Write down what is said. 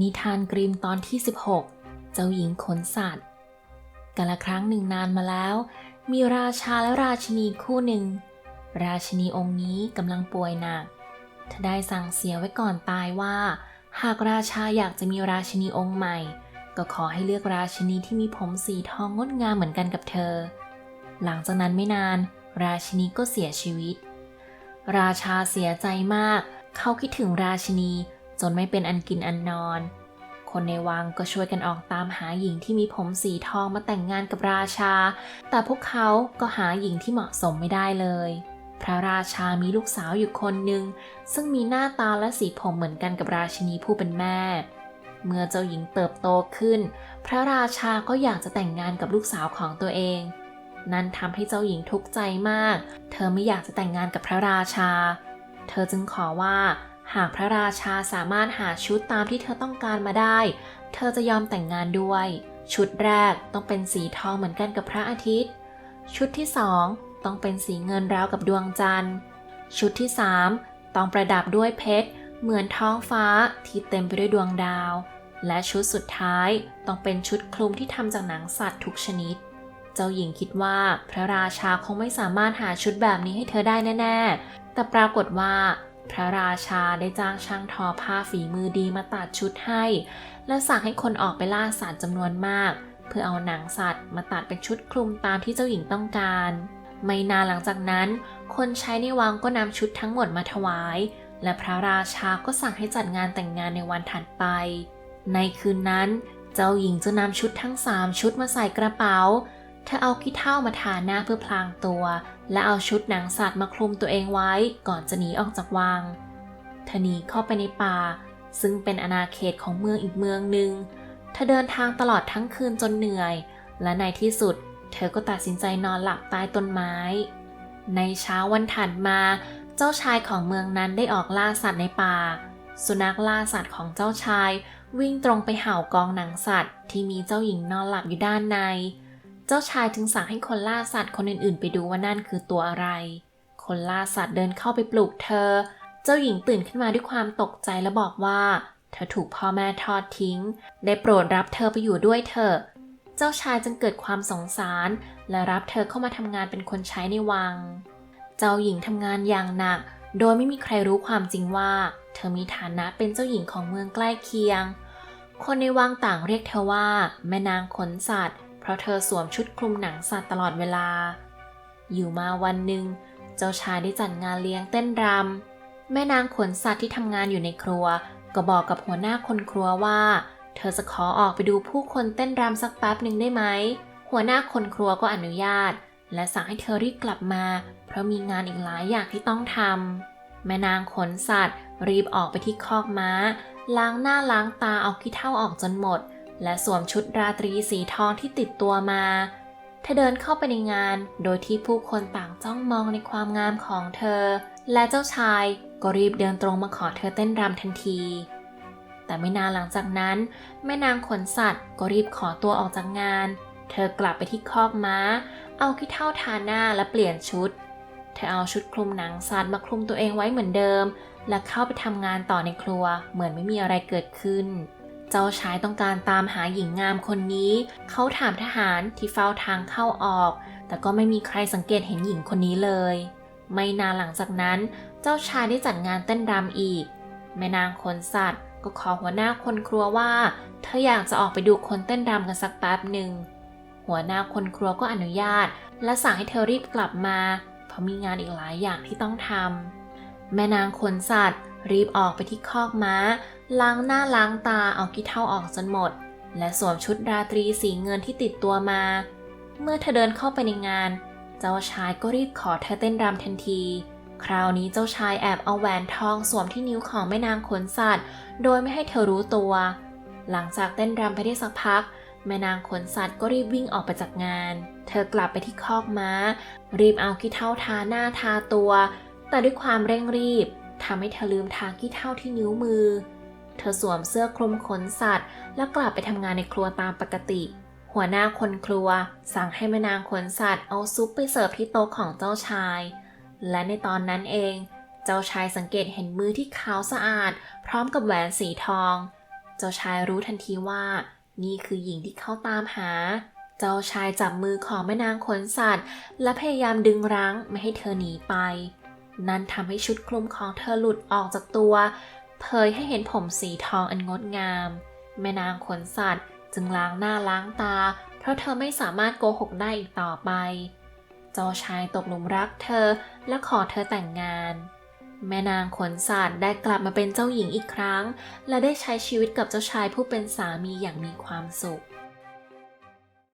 นิทานกรีมตอนที่ 16 เจ้าหญิงขนสัตว์กาละครั้งหนึ่งนานมาแล้ว มีราชาและราชินีคู่หนึ่ง ราชินีองค์นี้กำลังป่วยหนักเธอได้สั่งเสียไว้ก่อนตายว่า หากราชาอยากจะมีราชินีองค์ใหม่ ก็ขอให้เลือกราชินีที่มีผมสีทองงดงามเหมือนกันกับเธอ หลังจากนั้นไม่นาน ราชินีก็เสียชีวิต ราชาเสียใจมาก เขาคิดถึงราชินี จนไม่เป็นอันกินอันนอน คนในวังก็ช่วยกันออกตามหาหญิงที่มีผมสีทองมาแต่งงานกับราชา แต่พวกเขาก็หาหญิงที่เหมาะสมไม่ได้เลย พระราชามีลูกสาวอยู่คนหนึ่งซึ่งมีหน้าตาและสีผมเหมือนกันกับราชินีผู้เป็นแม่ เมื่อเจ้าหญิงเติบโตขึ้น พระราชาก็อยากจะแต่งงานกับลูกสาวของตัวเองนั่นทำให้เจ้าหญิงทุกข์ใจมาก เธอไม่อยากจะแต่งงานกับพระราชา เธอจึงขอว่า หากพระราชาสามารถหาชุดตามที่เธอต้องการมาได้ เธอจะยอมแต่งงานด้วย ชุดแรกต้องเป็นสีทองเหมือนกันกับพระอาทิตย์ ชุดที่สองต้องเป็นสีเงินราวกับดวงจันทร์ ชุดที่สามต้องประดับด้วยเพชรเหมือนท้องฟ้าที่เต็มไปด้วยดวงดาว และชุดสุดท้ายต้องเป็นชุดคลุมที่ทำจากหนังสัตว์ทุกชนิด เจ้าหญิงคิดว่าพระราชาคงไม่สามารถหาชุดแบบนี้ให้เธอได้แน่ ๆ แต่ปรากฏว่า พระราชาได้จ้างช่างทอผ้าฝีมือดีมาตัดชุดให้ และสั่งให้คนออกไปล่าสัตว์จำนวนมาก เพื่อเอาหนังสัตว์มาตัดเป็นชุดคลุมตามที่เจ้าหญิงต้องการ ไม่นานหลังจากนั้น คนใช้ในวังก็นำชุดทั้งหมดมาถวาย และพระราชาก็สั่งให้จัดงานแต่งงานในวันถัดไป ในคืนนั้น เจ้าหญิงจะนำชุดทั้งสามชุดมาใส่กระเป๋า เธอเอาขี้เถ้ามาทาหน้าเพื่อพลางตัว และเอาชุดหนังสัตว์มาคลุมตัวเองไว้ก่อนจะหนีออกจากวังเธอหนีเข้าไปในป่า ซึ่งเป็นอาณาเขตของเมืองอีกเมืองหนึ่งเธอเดินทางตลอดทั้งคืนจนเหนื่อย และในที่สุด เธอก็ตัดสินใจนอนหลับใต้ต้นไม้ ในเช้าวันถัดมา เจ้าชายของเมืองนั้นได้ออกล่าสัตว์ในป่า สุนัขล่าสัตว์ของเจ้าชาย วิ่งตรงไปเห่ากองหนังสัตว์ ที่มีเจ้าหญิงนอนหลับอยู่ด้านใน เจ้าชายจึงสั่งให้คนล่าสัตว์คนอื่นๆ ไปดูว่านั่นคือตัวอะไร คนล่าสัตว์เดินเข้าไปปลุกเธอ เจ้าหญิงตื่นขึ้นมาด้วยความตกใจและบอกว่า เธอถูกพ่อแม่ทอดทิ้ง ได้โปรดรับเธอไปอยู่ด้วยเถอะ เจ้าชายจึงเกิดความสงสาร และรับเธอเข้ามาทำงานเป็นคนใช้ในวัง เจ้าหญิงทำงานอย่างหนัก โดยไม่มีใครรู้ความจริงว่า เธอมีฐานะเป็นเจ้าหญิงของเมืองใกล้เคียง คนในวังต่างเรียกเธอว่า แม่นางขนสัตว์ เพราะเธอสวมชุดคลุมหนังสัตว์ตลอดเวลา อยู่มาวันหนึ่ง เจ้าชายได้จัดงานเลี้ยงเต้นรำแม่นางขนสัตว์ที่ทำงานอยู่ในครัว ก็บอกกับหัวหน้าคนครัวว่า เธอจะขอออกไปดูผู้คนเต้นรำสักแป๊บหนึ่งได้ไหม หัวหน้าคนครัวก็อนุญาต และสั่งให้เธอรีบกลับมา เพราะมีงานอีกหลายอย่างที่ต้องทำแม่นางขนสัตว์ รีบออกไปที่คอกม้าล้างหน้าล้างตาเอาขี้เถ้าออกจนหมด และสวมชุดราตรีสีทองที่ติดตัวมา เธอเดินเข้าไปในงานโดยที่ผู้คนต่างจ้องมองในความงามของเธอ และเจ้าชายก็รีบเดินตรงมาขอเธอเต้นรำทันที แต่ไม่นานหลังจากนั้น แม่นางขนสัตว์ก็รีบขอตัวออกจากงาน เธอกลับไปที่คอกม้า เอาขี้เถ้าทาหน้าและเปลี่ยนชุด เธอเอาชุดคลุมหนังสัตว์มาคลุมตัวเองไว้เหมือนเดิม และเข้าไปทำงานต่อในครัวเหมือนไม่มีอะไรเกิดขึ้น เจ้าชายต้องการตามหาหญิงงามคนนี้ เขาถามทหารที่เฝ้าทางเข้าออก แต่ก็ไม่มีใครสังเกตเห็นหญิงคนนี้เลย ไม่นานหลังจากนั้น เจ้าชายได้จัดงานเต้นรำอีก แม่นางขนสัตว์ ก็ขอหัวหน้าคนครัวว่า เธออยากจะออกไปดูคนเต้นรำกันสักแป๊บหนึ่ง หัวหน้าคนครัวก็อนุญาต และสั่งให้เธอรีบกลับมา เพราะมีงานอีกหลายอย่างที่ต้องทำแม่นางขนสัตว์รีบออกไปที่คอกม้า ล้างหน้าล้างตาเอาขี้เถ้าออกจนหมด และสวมชุดราตรีสีเงินที่ติดตัวมา เมื่อเธอเดินเข้าไปในงาน เจ้าชายก็รีบขอเธอเต้นรำทันที คราวนี้เจ้าชายแอบเอาแหวนทองสวมที่นิ้วของแม่นางขนสัตว์ โดยไม่ให้เธอรู้ตัว หลังจากเต้นรำไปได้สักพัก แม่นางขนสัตว์ก็รีบวิ่งออกไปจากงาน เธอกลับไปที่คอกม้า รีบเอาขี้เถ้าทาหน้าทาตัว แต่ด้วยความเร่งรีบทำให้เธอลืมทาขี้เถ้าที่นิ้วมือ เธอสวมเสื้อคลุมขนสัตว์ แล้วกลับไปทำงานในครัวตามปกติ หัวหน้าคนครัว สั่งให้แม่นางขนสัตว์เอาซุปไปเสิร์ฟที่โต๊ะของเจ้าชาย และในตอนนั้นเอง เจ้าชายสังเกตเห็นมือที่ขาวสะอาด พร้อมกับแหวนสีทอง เจ้าชายรู้ทันทีว่า นี่คือหญิงที่เขาตามหา เจ้าชายจับมือของแม่นางขนสัตว์ และพยายามดึงรั้งไม่ให้เธอหนีไป นั่นทำให้ชุดคลุมของเธอหลุดออกจากตัว เผยให้เห็นผมสีทองอันงดงาม แม่นางขนสัตว์จึงล้างหน้าล้างตา เพราะเธอไม่สามารถโกหกได้อีกต่อไป เจ้าชายตกหลุมรักเธอและขอเธอแต่งงาน แม่นางขนสัตว์ได้กลับมาเป็นเจ้าหญิงอีกครั้ง และได้ใช้ชีวิตกับเจ้าชายผู้เป็นสามีอย่างมีความสุข